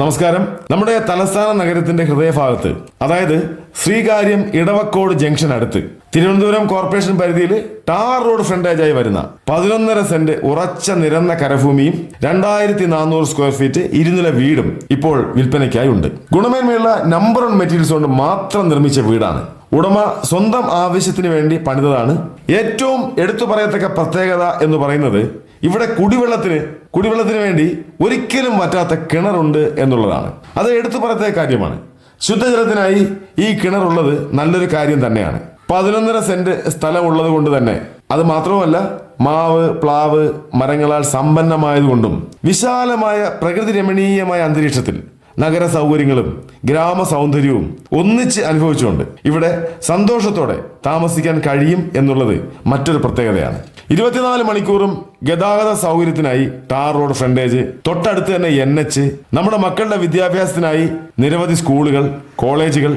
നമസ്കാരം. നമ്മുടെ തലസ്ഥാന നഗരത്തിന്റെ ഹൃദയഭാഗത്ത് അതായത് ശ്രീകാര്യം ഇടവക്കോട് ജംഗ്ഷൻ അടുത്ത് തിരുവനന്തപുരം കോർപ്പറേഷൻ പരിധിയിൽ ടാർ റോഡ് ഫ്രണ്ടേജായി വരുന്ന പതിനൊന്നര സെന്റ് ഉറച്ച നിരന്ന കരഭൂമിയും രണ്ടായിരത്തി നാനൂറ് സ്ക്വയർ ഫീറ്റ് ഇരുനില വീടും ഇപ്പോൾ വിൽപ്പനയ്ക്കായി ഉണ്ട്. ഗുണമേന്മയുള്ള നമ്പർ വൺ മെറ്റീരിയൽസ് കൊണ്ട് മാത്രം നിർമ്മിച്ച വീടാണ്. ഉടമ സ്വന്തം ആവശ്യത്തിന് വേണ്ടി പണിതതാണ്. ഏറ്റവും എടുത്തു പറയത്തക്ക പ്രത്യേകത എന്ന് പറയുന്നത് ഇവിടെ കുടിവെള്ളത്തിന് കുടിവെള്ളത്തിന് വേണ്ടി ഒരിക്കലും പറ്റാത്ത കിണറുണ്ട് എന്നുള്ളതാണ്. അത് എടുത്തു പറയത്തെ കാര്യമാണ്. ശുദ്ധജലത്തിനായി ഈ കിണറുള്ളത് നല്ലൊരു കാര്യം തന്നെയാണ്. പതിനൊന്നര സെന്റ് സ്ഥലമുള്ളത് കൊണ്ട് തന്നെ. അത് മാത്രവുമല്ല മാവ് പ്ലാവ് മരങ്ങളാൽ സമ്പന്നമായതുകൊണ്ടും വിശാലമായ പ്രകൃതി രമണീയമായ അന്തരീക്ഷത്തിൽ നഗര സൗകര്യങ്ങളും ഗ്രാമ സൗന്ദര്യവും ഒന്നിച്ച് അനുഭവിച്ചുകൊണ്ട് ഇവിടെ സന്തോഷത്തോടെ താമസിക്കാൻ കഴിയും എന്നുള്ളത് മറ്റൊരു പ്രത്യേകതയാണ്. ഇരുപത്തിനാല് മണിക്കൂറും ഗതാഗത സൗകര്യത്തിനായി ടാർ റോഡ് ഫ്രണ്ടേജ്. തൊട്ടടുത്ത് തന്നെ എൻ എച്ച് നമ്മുടെ മക്കളുടെ വിദ്യാഭ്യാസത്തിനായി നിരവധി സ്കൂളുകൾ കോളേജുകൾ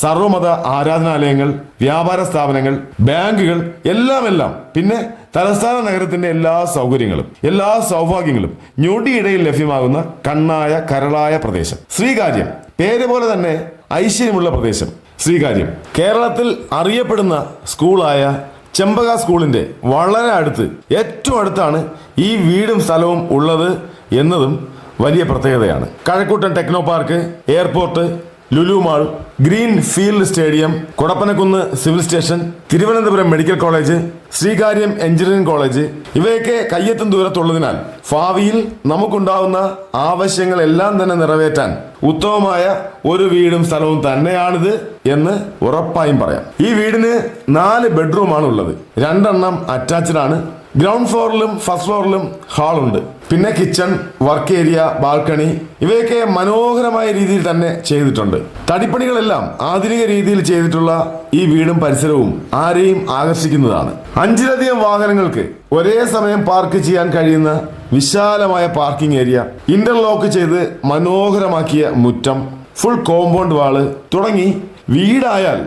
സർവമത ആരാധനാലയങ്ങൾ വ്യാപാര സ്ഥാപനങ്ങൾ ബാങ്കുകൾ എല്ലാം എല്ലാം പിന്നെ തലസ്ഥാന നഗരത്തിന്റെ എല്ലാ സൗകര്യങ്ങളും എല്ലാ സൗഭാഗ്യങ്ങളും ഞൊടിയിടയിൽ ലഭ്യമാകുന്ന കണ്ണായ കരളായ പ്രദേശം. ശ്രീകാര്യം പേര് പോലെ തന്നെ ഐശ്വര്യമുള്ള പ്രദേശം. ശ്രീകാര്യം കേരളത്തിൽ അറിയപ്പെടുന്ന സ്കൂളായ ചെമ്പക സ്കൂളിന്റെ വളരെ അടുത്ത് ഏറ്റവും അടുത്താണ് ഈ വീടും സ്ഥലവും ഉള്ളത് എന്നതും വലിയ പ്രത്യേകതയാണ്. Kazhakootam technopark airport Lulu mall greenfield stadium Kodappanakunnu civil station Thiruvananthapuram medical college Sreekaryam engineering college ഇവയൊക്കെ കയ്യെത്തും ദൂരത്തുള്ളതിനാൽ ഭാവിയിൽ നമുക്കുണ്ടാവുന്ന ആവശ്യങ്ങളെല്ലാം തന്നെ നിറവേറ്റാൻ ഉത്തമമായ ഒരു വീടും സ്ഥലവും തന്നെയാണിത് എന്ന് ഉറപ്പായും പറയാം. ഈ വീടിന് നാല് ബെഡ്റൂമാണ് ഉള്ളത്. രണ്ടെണ്ണം അറ്റാച്ച്ഡ് ആണ്. ഗ്രൗണ്ട് ഫ്ലോറിലും ഫസ്റ്റ് ഫ്ലോറിലും ഹാളുണ്ട്. പിന്നെ കിച്ചൺ വർക്ക് ഏരിയ ബാൽക്കണി ഇവയൊക്കെ മനോഹരമായ രീതിയിൽ തന്നെ ചെയ്തിട്ടുണ്ട്. തടിപ്പണികളെല്ലാം ആധുനിക രീതിയിൽ ചെയ്തിട്ടുള്ള ഈ വീടും പരിസരവും ആരെയും ആകർഷിക്കുന്നതാണ്. അഞ്ചിലധികം വാഹനങ്ങൾക്ക് ഒരേ സമയം പാർക്ക് ചെയ്യാൻ കഴിയുന്ന വിശാലമായ പാർക്കിംഗ് ഏരിയ ഇന്റർലോക്ക് ചെയ്ത് മനോഹരമാക്കിയ മുറ്റം ഫുൾ കോമ്പൗണ്ട് വാൾ തുടങ്ങി വീടായാൽ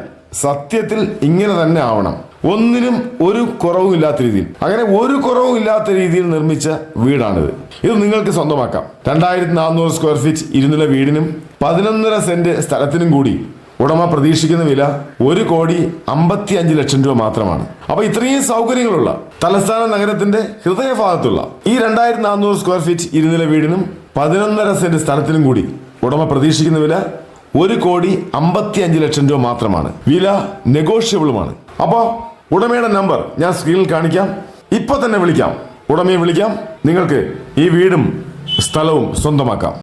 സത്യത്തിൽ ഇങ്ങനെ തന്നെ ആവണം. ഒന്നിനും ഒരു കുറവും ഇല്ലാത്ത രീതിയിൽ. അങ്ങനെ ഒരു കുറവും ഇല്ലാത്ത രീതിയിൽ നിർമ്മിച്ച വീടാണിത്. ഇത് നിങ്ങൾക്ക് സ്വന്തമാക്കാം. രണ്ടായിരത്തി നാനൂറ് സ്ക്വയർ ഫീറ്റ് ഇരുന്നില വീടിനും പതിനൊന്നര സെന്റ് സ്ഥലത്തിനും കൂടി ഉടമ പ്രതീക്ഷിക്കുന്ന വില ഒരു കോടി അമ്പത്തി അഞ്ച് ലക്ഷം രൂപ മാത്രമാണ്. അപ്പൊ ഇത്രയും സൗകര്യങ്ങളുള്ള തലസ്ഥാന നഗരത്തിന്റെ ഹൃദയഭാഗത്തുള്ള ഈ രണ്ടായിരത്തി നാനൂറ് സ്ക്വയർ ഫീറ്റ് ഇരുനില വീടിനും പതിനൊന്നര സെന്റ് സ്ഥലത്തിനും കൂടി ഉടമ പ്രതീക്ഷിക്കുന്ന വില ഒരു കോടി അമ്പത്തി അഞ്ച് ലക്ഷം രൂപ മാത്രമാണ്. വില നെഗോഷ്യബിളുമാണ് അപ്പോൾ ഉടമയുടെ നമ്പർ ഞാൻ സ്ക്രീനിൽ കാണിക്കാം. ഇപ്പൊ തന്നെ വിളിക്കാം. ഉടമയെ വിളിക്കാം. നിങ്ങൾക്ക് ഈ വീടും സ്ഥലവും സ്വന്തമാക്കാം.